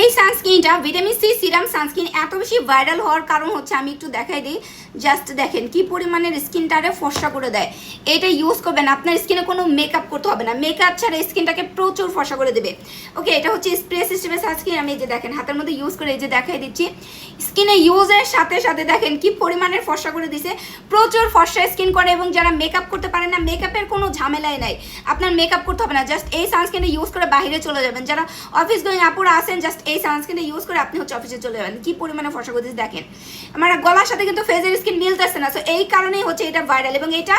এই সানস্ক্রিনটা vitamin C serum sunscreen এত বেশি ভাইরাল হওয়ার কারণ হচ্ছে আমি একটু দেখাই দিই। জাস্ট দেখেন কি পরিমাণের স্কিনটারে ফর্সা করে দেয়। এটা ইউজ করবেন, আপনার স্কিনে কোনো মেকআপ করতে হবে না। মেকআপ ছাড়া স্কিনটাকে প্রচুর ফর্সা করে দেবে। ওকে এটা হচ্ছে স্প্রে সিস্টেমের সানস্ক্রিন আমি এই যে দেখেন, হাতের মধ্যে ইউজ করে এই যে দেখাই দিচ্ছি। স্কিনে ইউজের সাথে সাথে দেখেন কি পরিমাণের ফর্সা করে দিছে। প্রচুর ফর্সা স্কিন করে এবং যারা মেকআপ করতে পারে না মেকআপের কোনো ঝামেলাই নাই। আপনার মেকআপ করতে হবে না। জাস্ট এই সানস্ক্রিনটা ইউজ করে বাইরে চলে যাবেন। যারা অফিস গোয়িং আপুরা আসেন জাস্ট এই সানস্ক্রিনটা ইউজ করে আপনি হচ্ছে অফিসে চলে যাবেন। কি পরিমাণে করে দিচ্ছে দেখেন। আমার গলার সাথে কিন্তু ফেসের স্কিন মিলতেছে না। সো এই কারণেই হচ্ছে এটা ভাইরাল এবং এটা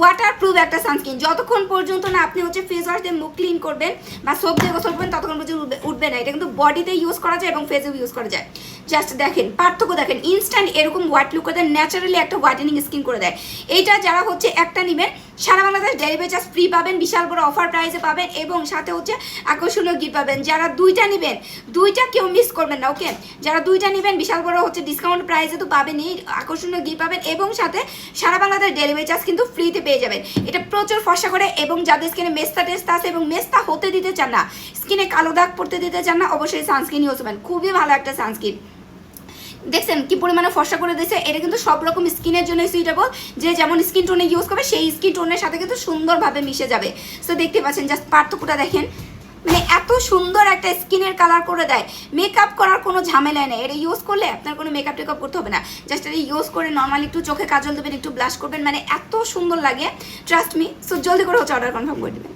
ওয়াটার প্রুফ একটা সানস্ক্রিন যতক্ষণ পর্যন্ত না আপনি হচ্ছে ফেস ওয়াশ দিয়ে মুখ ক্লিন করবেন বা সোপ দিয়ে গোসল করবেন, ততক্ষণ পর্যন্ত উঠবে না। এটা কিন্তু বডিতে ইউজ করা যায় এবং ফেসেও ইউজ করা যায়। জাস্ট দেখেন, পার্থক্য দেখেন ইনস্ট্যান্ট এরকম হোয়াইট লুক করে দেয় ন্যাচারালি একটা হোয়াইটেনিং স্কিন করে দেয়। এইটা যারা হচ্ছে একটা নেবেন সারা বাংলাদেশ ডেলিভারি চার্জ ফ্রি পাবেন, বিশাল বড় অফার প্রাইসে পাবেন এবং সাথে হচ্ছে আকর্ষণীয় গিফট পাবেন। যারা দুইটা নেবেন, দুইটা কেউ মিস করবেন না ওকে যারা দুইটা নেবেন, বিশাল বড় হচ্ছে ডিসকাউন্ট প্রাইসে তো পাবেনই, আকর্ষণীয় গিফট পাবেন এবং সাথে সারা বাংলাদেশ ডেলিভারি চার্জ কিন্তু ফ্রিতে পেয়ে যাবেন। এটা প্রচুর ফসা করে এবং যাদের স্কিনে মেস্তা টেস্তা আছে এবং মেস্তা হতে দিতে চান না স্কিনে কালো দাগ পড়তে দিতে চান না, অবশ্যই সানস্ক্রিন ইউজ করবেন। খুবই ভালো একটা সানস্ক্রিন দেখছেন কি পরিমাণে ফর্সা করে দিয়েছে? এটা কিন্তু সব রকম স্কিনের জন্য সুইটেবল যে যেমন স্কিন টোনে ইউজ করবে, সেই স্কিন টোনের সাথে কিন্তু সুন্দরভাবে মিশে যাবে। সো দেখতে পাচ্ছেন জাস্ট পার্থক্যটা দেখেন। মানে এত সুন্দর একটা স্কিনের কালার করে দেয়। মেকআপ করার কোনো ঝামেলা নেই। এটা ইউজ করলে আপনার কোনো মেকআপ টেকআপ করতে হবে না। জাস্ট এটা ইউজ করে নর্মালি একটু চোখে কাজল দেবেন, একটু ব্লাশ করবেন। মানে এত সুন্দর লাগে। ট্রাস্ট মি সো জলদি করে হচ্ছে অর্ডার কনফার্ম করে দেবেন।